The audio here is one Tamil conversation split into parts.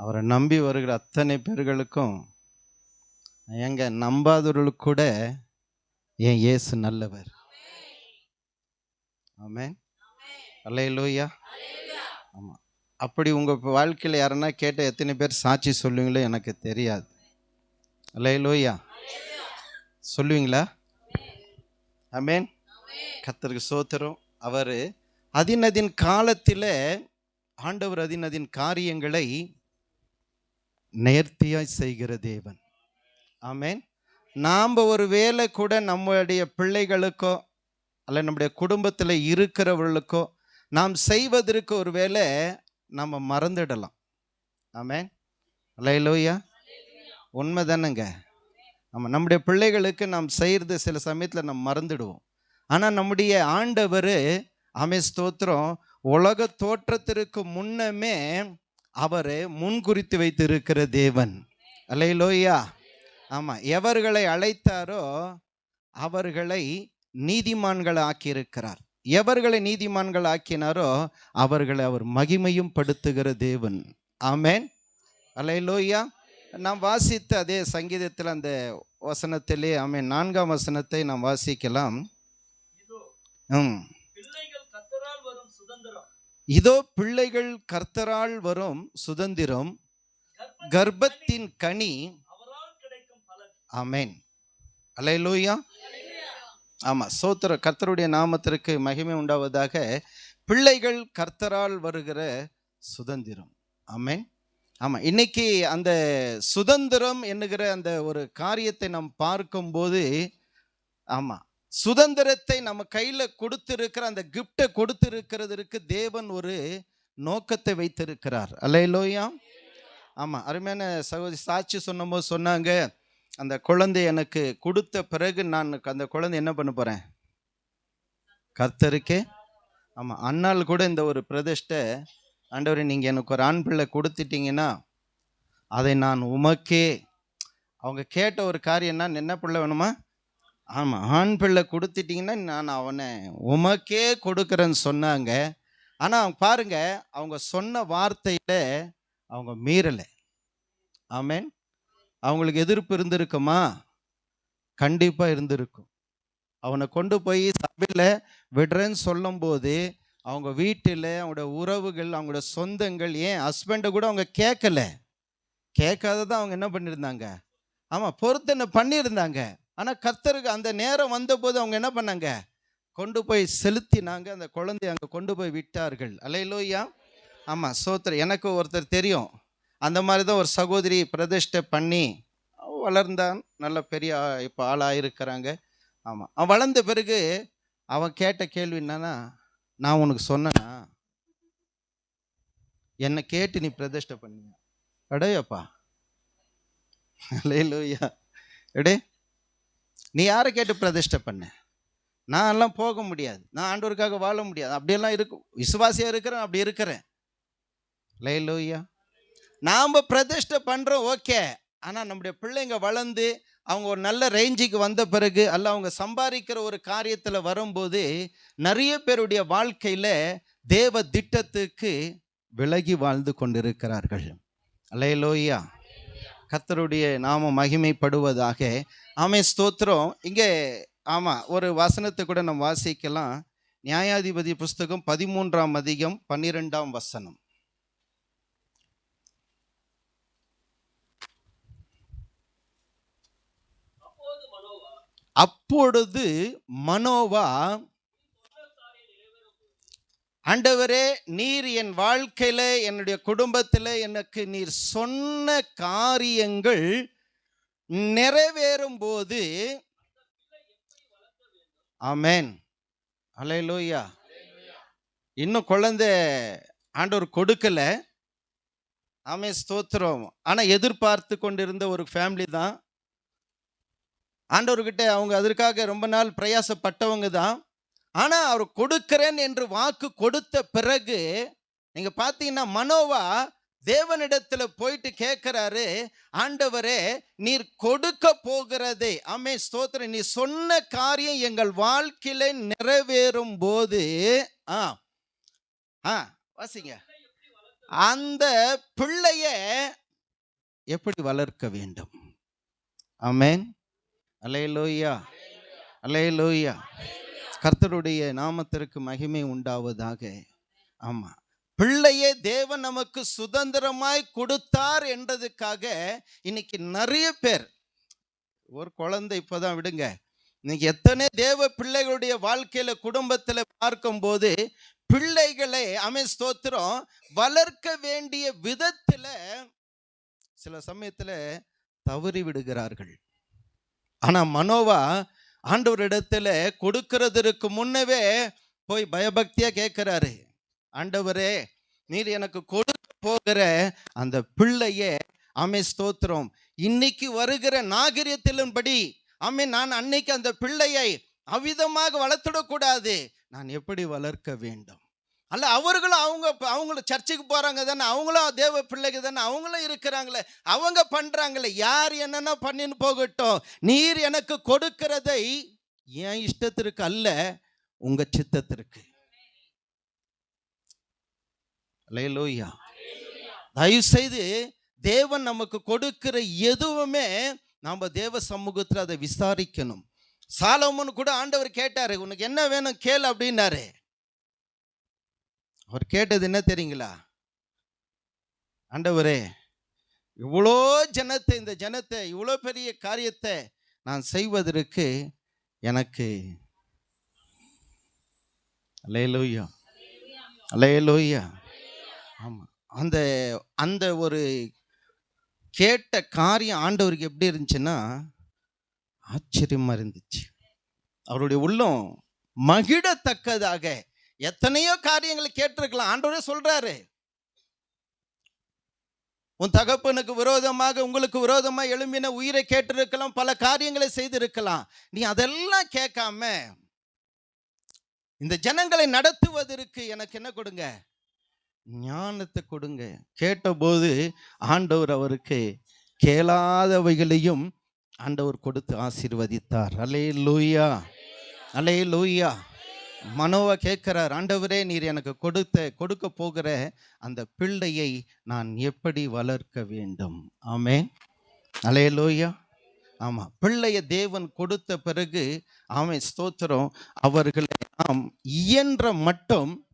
அவரை நம்பி வருகிற அத்தனை பேர்களுக்கும் எங்க நம்பாதவர்களுக்கு கூட என் இயேசு நல்லவர். ஆமே அல்லேலூயா. ஆமாம் அப்படி உங்கள் வாழ்க்கையில் யாருன்னா கேட்ட எத்தனை பேர் சாட்சி சொல்லுவீங்களோ எனக்கு தெரியாது. அல்லேலூயா. சொல்லுவீங்களா? அமேன் கத்தருக்கு சோத்திரம். அவர் அதினதின் காலத்தில் ஆண்டவர் அதினதின் காரியங்களை நேர்த்தியாய் செய்கிற தேவன். ஆமேன். நாம் ஒரு வேலை கூட நம்முடைய பிள்ளைகளுக்கோ அல்ல நம்முடைய குடும்பத்தில் இருக்கிறவர்களுக்கோ நாம் செய்வதற்கு ஒரு வேலை நம்ம மறந்துடலாம். ஆமென். அல்லையிலோயா உண்மை தானேங்க. ஆமாம் நம்முடைய பிள்ளைகளுக்கு நாம் செய்கிறது சில சமயத்தில் நம்ம மறந்துடுவோம். ஆனால் நம்முடைய ஆண்டவர் அமே ஸ்தோத்திரம் உலக தோற்றத்திற்கு முன்னமே அவர் முன்குறித்து வைத்திருக்கிற தேவன். அல்லையிலோயா ஆமாம் எவர்களை அழைத்தாரோ அவர்களை நீதிமான்கள் ஆக்கியிருக்கிறார் எவர்களை நீதிமான்கள் ஆக்கினாரோ அவர்களை அவர் மகிமையும் படுத்துகிற தேவன். ஆமென். அல்லையிலோயா நாம் வாசித்த அதே சங்கீதத்தில் அந்த வசனத்திலே ஆமே நான்காம் வசனத்தை நாம் வாசிக்கலாம். ம் பிள்ளைகள் கத்தரால் வரும் சுதந்திரம் இதோ பிள்ளைகள் கர்த்தரால் வரும் சுதந்திரம் கர்ப்பத்தின் கனி பலன். ஆமென். அல்லேலூயா ஆமாம் சோத்திர கர்த்தருடைய நாமத்திற்கு மகிமை உண்டாவதாக பிள்ளைகள் கர்த்தரால் வருகிற சுதந்திரம். ஆமென். ஆமாம் இன்னைக்கு அந்த சுதந்திரம் என்னுகிற அந்த ஒரு காரியத்தை நாம் பார்க்கும்போது ஆமாம் சுதந்திரத்தை நம்ம கையில் கொடுத்துருக்கிற அந்த கிஃப்டை கொடுத்துருக்கிறதுக்கு தேவன் ஒரு நோக்கத்தை வைத்திருக்கிறார். அல்லையிலோயா ஆமாம் அருமையான சகோதரி சாட்சி சொன்னபோது சொன்னாங்க அந்த குழந்தை எனக்கு கொடுத்த பிறகு நான் அந்த குழந்தை என்ன பண்ண போகிறேன் கர்த்தருக்கே? ஆமாம் அண்ணால் கூட இந்த ஒரு பிரதிஷ்டை ஆண்டவர் நீங்கள் எனக்கு ஒரு ஆண் பிள்ளை கொடுத்துட்டீங்கன்னா அதை நான் உமக்கே அவங்க கேட்ட ஒரு காரியம் என்ன பிள்ளை வேணுமா? ஆமாம் ஆண் பிள்ளை கொடுத்துட்டிங்கன்னா நான் அவனை உமக்கே கொடுக்குறேன்னு சொன்னாங்க. ஆனால் பாருங்க அவங்க சொன்ன வார்த்தையில் அவங்க மீறலை. ஆமேன். அவங்களுக்கு எதிர்ப்பு இருந்திருக்குமா? கண்டிப்பாக இருந்திருக்கும். அவனை கொண்டு போய் சபையில் விடுறேன்னு சொல்லும்போது அவங்க வீட்டில் அவங்களோட உறவுகள் அவங்களோட சொந்தங்கள் ஏன் ஹஸ்பண்டை கூட அவங்க கேட்கல கேட்காததான் அவங்க என்ன பண்ணியிருந்தாங்க ஆமாம் பொருத்தனை பண்ணியிருந்தாங்க. ஆனால் கர்த்தருக்கு அந்த நேரம் வந்தபோது அவங்க என்ன பண்ணாங்க? கொண்டு போய் செலுத்தினாங்க. அந்த குழந்தைய அங்கே கொண்டு போய் விட்டார்கள். அலையிலோயா ஆமாம் சோத்திர எனக்கு ஒருத்தர் தெரியும். அந்த மாதிரி தான் ஒரு சகோதரி பிரதிஷ்டை பண்ணி வளர்ந்தான். நல்ல பெரிய இப்போ ஆளாக இருக்கிறாங்க ஆமாம் அவன் வளர்ந்த பிறகு அவன் கேட்ட கேள்வி என்னன்னா நான் உனக்கு சொன்னேன்னா என்னை கேட்டு நீ பிரதிஷ்டை பண்ணியா? அடையப்பா. அலையிலோயா எடே. நீ யாரை கேட்டு பிரதிஷ்டை பண்ண? நான் எல்லாம் போக முடியாது. நான் ஆண்டோருக்காக வாழ முடியாது. அப்படியெல்லாம் இருக்கும் விசுவாசியாக இருக்கிறேன் அப்படி இருக்கிறேன். லைலோய்யா நாம் பிரதிஷ்டை பண்ணுறோம் ஓகே ஆனால் நம்முடைய பிள்ளைங்க வளர்ந்து அவங்க ஒரு நல்ல ரேஞ்சுக்கு வந்த பிறகு அல்ல அவங்க சம்பாதிக்கிற ஒரு காரியத்தில் வரும்போது நிறைய பேருடைய வாழ்க்கையில் தேவ திட்டத்துக்கு விலகி வாழ்ந்து கொண்டிருக்கிறார்கள். அல்லேலூயா கர்த்தருடைய நாம மகிமைப்படுவதாக. ஆமே ஸ்தோத்திரம். இங்கே ஆமாம் ஒரு வசனத்தை கூட நம்ம வாசிக்கலாம். நியாயாதிபதி புஸ்தகம் பதிமூன்றாம் அதிகம் பன்னிரெண்டாம் வசனம். அப்பொழுது மனோவா ஆண்டவரே நீர் என் வாழ்க்கையில் என்னுடைய குடும்பத்தில் எனக்கு நீர் சொன்ன காரியங்கள் நிறைவேறும் போது ஆமென். அலையலூயா இன்னும் குழந்தை ஆண்டவர் கொடுக்கல. ஆமே ஸ்தோத்திரம். ஆனால் எதிர்பார்த்து கொண்டிருந்த ஒரு ஃபேமிலி தான். ஆண்டவர்கிட்ட அவங்க அதற்காக ரொம்ப நாள் பிரயாசப்பட்டவங்க தான். ஆனால் அவர் கொடுக்கிறேன் என்று வாக்கு கொடுத்த பிறகு நீங்கள் பார்த்தீங்கன்னா மனோவா தேவனிடத்துல போயிட்டு கேட்குறாரு ஆண்டவரே நீர் கொடுக்க போகிறதே. ஆமே ஸ்தோத்திரம். நீ சொன்ன காரியம் எங்கள் வாழ்க்கையில நிறைவேறும் போது ஆ ஆ வாசிங்க. அந்த பிள்ளைய எப்படி வளர்க்க வேண்டும்? ஆமென். அலையலோயா அலையலோயா கர்த்தருடைய நாமத்திற்கு மகிமை உண்டாவதாக. ஆமா. பிள்ளையே தேவன் நமக்கு சுதந்திரமாய் கொடுத்தார் என்றதுக்காக இன்னைக்கு நிறைய பேர் ஒரு குழந்தை இப்போதான் விடுங்க. இன்னைக்கு எத்தனை தேவ பிள்ளைகளுடைய வாழ்க்கையில குடும்பத்துல பார்க்கும்போது பிள்ளைகளை அமை ஸ்தோத்திரம் வளர்க்க வேண்டிய விதத்துல சில சமயத்துல தவறி விடுகிறார்கள். ஆனா மனோவா ஆண்டவரிடத்துல கொடுக்கறதற்கு முன்னவே போய் பயபக்தியா கேட்கிறாரு ஆண்டவரே நீர் எனக்கு கொடுக்க போகிற அந்த பிள்ளையே ஆமே ஸ்தோத்திரம். இன்னைக்கு வருகிற நாகரிகத்திலும்படி ஆமே நான் அன்னைக்கு அந்த பிள்ளையை அவ்விதமாக வளர்த்துடக்கூடாது. நான் எப்படி வளர்க்க வேண்டும்? அல்ல அவர்களும் அவங்க அவங்களும் சர்ச்சுக்கு போகிறாங்க தானே அவங்களும் தேவ பிள்ளைக்கு தானே அவங்களும் இருக்கிறாங்களே அவங்க பண்ணுறாங்களே யார் என்னென்ன பண்ணின்னு போகட்டும் நீர் எனக்கு கொடுக்கிறதை என் இஷ்டத்திற்கு அல்ல உங்கள் சித்தத்திற்கு. லோய்யா தயவு செய்து தேவன் நமக்கு கொடுக்கிற எதுவுமே நாம் தேவ சமூகத்தில் அதை விசாரிக்கணும். சாலோமன் கூட ஆண்டவர் கேட்டார் உனக்கு என்ன வேணும் கேள் அப்படின்னாரு. அவர் கேட்டது என்ன தெரியுங்களா? ஆண்டவரே இவ்வளோ ஜனத்தை இந்த ஜனத்தை இவ்வளோ பெரிய காரியத்தை நான் செய்வதற்கு எனக்கு அலையலோய்யா அலையலோய்யா ஆமாம் அந்த அந்த ஒரு கேட்ட காரியம் ஆண்டவருக்கு எப்படி இருந்துச்சுன்னா ஆச்சரியமாக இருந்துச்சு. அவருடைய உள்ளம் மகிழத்தக்கதாக எத்தனையோ காரியங்களை கேட்டிருக்கலாம். ஆண்டவரே சொல்றாரு. உன் தகப்பனுக்கு விரோதமாக உங்களுக்கு விரோதமாக எழும்பின உயிரை கேட்டிருக்கலாம் பல காரியங்களை செய்திருக்கலாம். நீ அதெல்லாம் கேட்காம இந்த ஜனங்களை நடத்துவதற்கு எனக்கு என்ன கொடுங்க? ஞானத்தை கொடுங்க. கேட்டபோது ஆண்டவர் அவருக்கு கேளாதவைகளையும் ஆண்டவர் கொடுத்து ஆசீர்வதித்தார். அலே லூயா அலே லூயா மனோவை கேட்கிறார் ஆண்டவரே நீர் எனக்கு கொடுத்த கொடுக்க போகிற அந்த பிள்ளையை நான் எப்படி வளர்க்க வேண்டும்? ஆமே அலே ஆமாம் பிள்ளைய தேவன் கொடுத்த பிறகு ஆமை ஸ்தோத்திரம் அவர்களை நாம் இயன்ற மட்டும்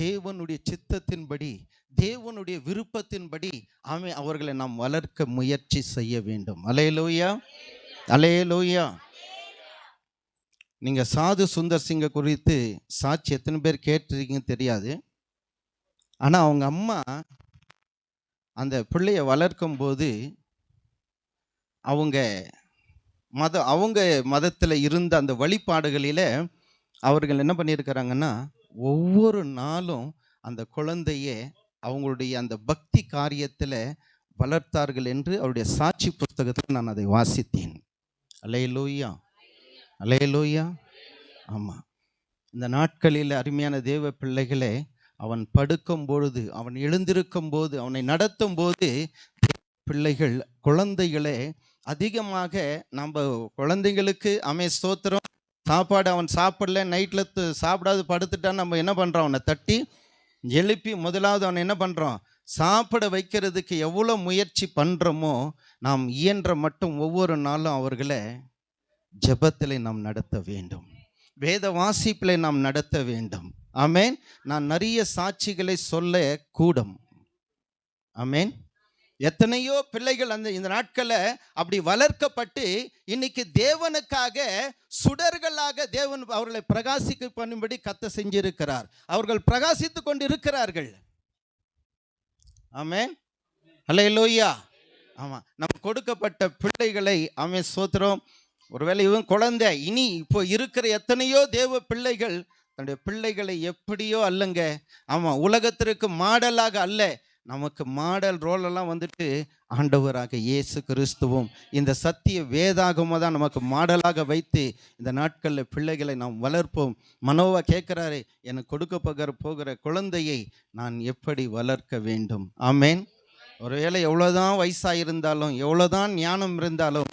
தேவனுடைய சித்தத்தின்படி தேவனுடைய விருப்பத்தின்படி ஆமை அவர்களை நாம் வளர்க்க முயற்சி செய்ய வேண்டும். அலையலோயா அலையலோயா நீங்கள் சாது சுந்தர் சிங்கை குறித்து சாட்சி எத்தனை பேர் கேட்டிருக்கீங்கன்னு தெரியாது. ஆனால் அவங்க அம்மா அந்த பிள்ளையை வளர்க்கும் போது அவங்க மத அவங்க மதத்தில் இருந்த அந்த வழிபாடுகளில் அவர்கள் என்ன பண்ணியிருக்கிறாங்கன்னா ஒவ்வொரு நாளும் அந்த குழந்தைய அவங்களுடைய அந்த பக்தி காரியத்தில் வளர்த்தார்கள் என்று அவருடைய சாட்சி புஸ்தகத்தில் நான் அதை வாசித்தேன். அலையலோய்யா அலையலோய்யா ஆமாம் இந்த நாட்களில் அருமையான தேவ பிள்ளைகளே அவன் படுக்கும் பொழுது அவன் எழுந்திருக்கும் போது அவனை நடத்தும் போது பிள்ளைகள் குழந்தைகளே அதிகமாக நம்ம குழந்தைங்களுக்கு அமை ஸ்தோத்திரம். சாப்பாடு அவன் சாப்பிடல நைட்டில் சாப்பிடாது படுத்துட்டான் நம்ம என்ன பண்ணுறோம் அவனை தட்டி எழுப்பி முதலாவது அவனை என்ன பண்ணுறோம் சாப்பிட வைக்கிறதுக்கு எவ்வளோ முயற்சி பண்ணுறோமோ நாம் இயன்ற மட்டும் ஒவ்வொரு நாளும் அவர்களை ஜெபத்தில் நாம் நடத்த வேண்டும். வேத வாசிப்பில் நாம் நடத்த வேண்டும். அமேன் நான் நிறைய சாட்சிகளை சொல்ல கூடும். அமேன் எத்தனையோ பிள்ளைகள் அந்த இந்த நாட்களில் அப்படி வளர்க்கப்பட்டு இன்னைக்கு தேவனுக்காக சுடர்களாக தேவன் அவர்களை பிரகாசிக்க பண்ணும்படி கத்த செஞ்சிருக்கிறார். அவர்கள் பிரகாசித்து கொண்டு இருக்கிறார்கள் ஆமேன். ஹலோ லோய்யா ஆமாம் நம்ம கொடுக்கப்பட்ட பிள்ளைகளை அவன் சோத்திரம் ஒருவேளை இவன் குழந்தை இனி இப்போ இருக்கிற எத்தனையோ தேவ பிள்ளைகள் தன்னுடைய பிள்ளைகளை எப்படியோ அல்லங்க. ஆமாம் உலகத்திற்கு மாடலாக அல்ல. நமக்கு மாடல் ரோலெல்லாம் வந்துட்டு ஆண்டவராக இயேசு கிறிஸ்துவும் இந்த சத்திய வேதாகமாக தான் நமக்கு மாடலாக வைத்து இந்த நாட்களில் பிள்ளைகளை நாம் வளர்ப்போம். மனோவா கேட்குறாரு எனக்கு கொடுக்க போகிற போகிற குழந்தையை நான் எப்படி வளர்க்க வேண்டும்? ஆமேன். ஒருவேளை எவ்வளோதான் வயசாக இருந்தாலும் எவ்வளோதான் ஞானம் இருந்தாலும்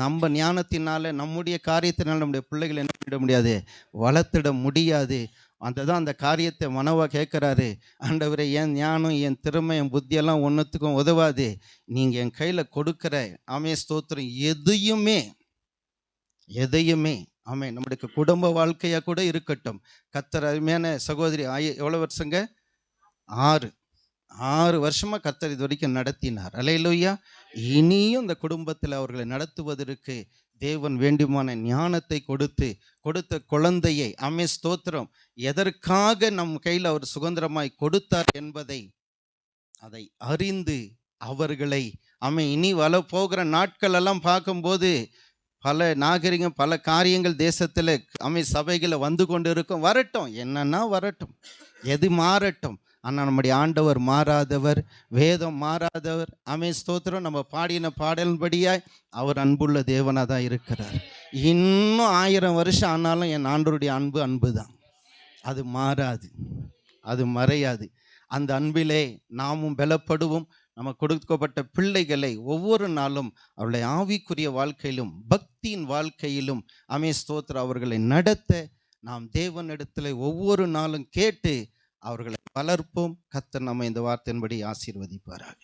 நம்ம ஞானத்தினால நம்முடைய காரியத்தினால நம்முடைய பிள்ளைகளை என்ன பண்ணிட முடியாது? வளர்த்திட முடியாது. அந்த தான் அந்த காரியத்தை மனவா கேட்குறாரு. ஆண்டவரை என் ஞானம் என் திறமை என் புத்தியெல்லாம் ஒன்றுத்துக்கும் உதவாது. நீங்கள் என் கையில் கொடுக்குற ஆமே ஸ்தோத்திரம். எதையுமே எதையுமே ஆமே நம்மளுக்கு குடும்ப வாழ்க்கையாக கூட இருக்கட்டும். கத்தர் அருமையான சகோதரி ஆய எவ்வளோ வருஷங்க? ஆறு. ஆறு வருஷமாக கத்தர் இது வரைக்கும் நடத்தினார். அலையிலோயா இனியும் இந்த குடும்பத்தில் அவர்களை நடத்துவதற்கு தேவன் வேண்டுமான ஞானத்தை கொடுத்து கொடுத்த குழந்தையை அமே ஸ்தோத்திரம். எதற்காக நம் கையில் அவர் சுதந்திரமாய் கொடுத்தார் என்பதை அதை அறிந்து அவர்களை அமை இனி வள போகிற நாட்கள் எல்லாம் பார்க்கும்போது பல நாகரிகம் பல காரியங்கள் தேசத்தில் அமை சபைகளை வந்து கொண்டு இருக்கும் வரட்டும். என்னன்னா வரட்டும். எது மாறட்டும்? ஆனால் நம்முடைய ஆண்டவர் மாறாதவர் வேதம் மாறாதவர். அமை ஸ்தோத்திரம். நம்ம பாடின பாடல்படியாய் அவர் அன்புள்ள தேவனாக தான் இருக்கிறார். இன்னும் ஆயிரம் வருஷம் ஆனாலும் என் ஆண்டருடைய அன்பு அன்பு தான் அது மாறாது. அது மறையாது. அந்த அன்பிலே நாமும் பலப்படுவோம். நம்ம கொடுக்கப்பட்ட பிள்ளைகளை ஒவ்வொரு நாளும் அவருடைய ஆவிக்குரிய வாழ்க்கையிலும் பக்தியின் வாழ்க்கையிலும் அமே ஸ்தோத்திர அவர்களை நடத்த நாம் தேவனிடத்தில் ஒவ்வொரு நாளும் கேட்டு அவர்களை வளர்ப்போம் கத்தர் நம்ம இந்த வார்த்தையின்படி ஆசீர்வதிப்பாராக.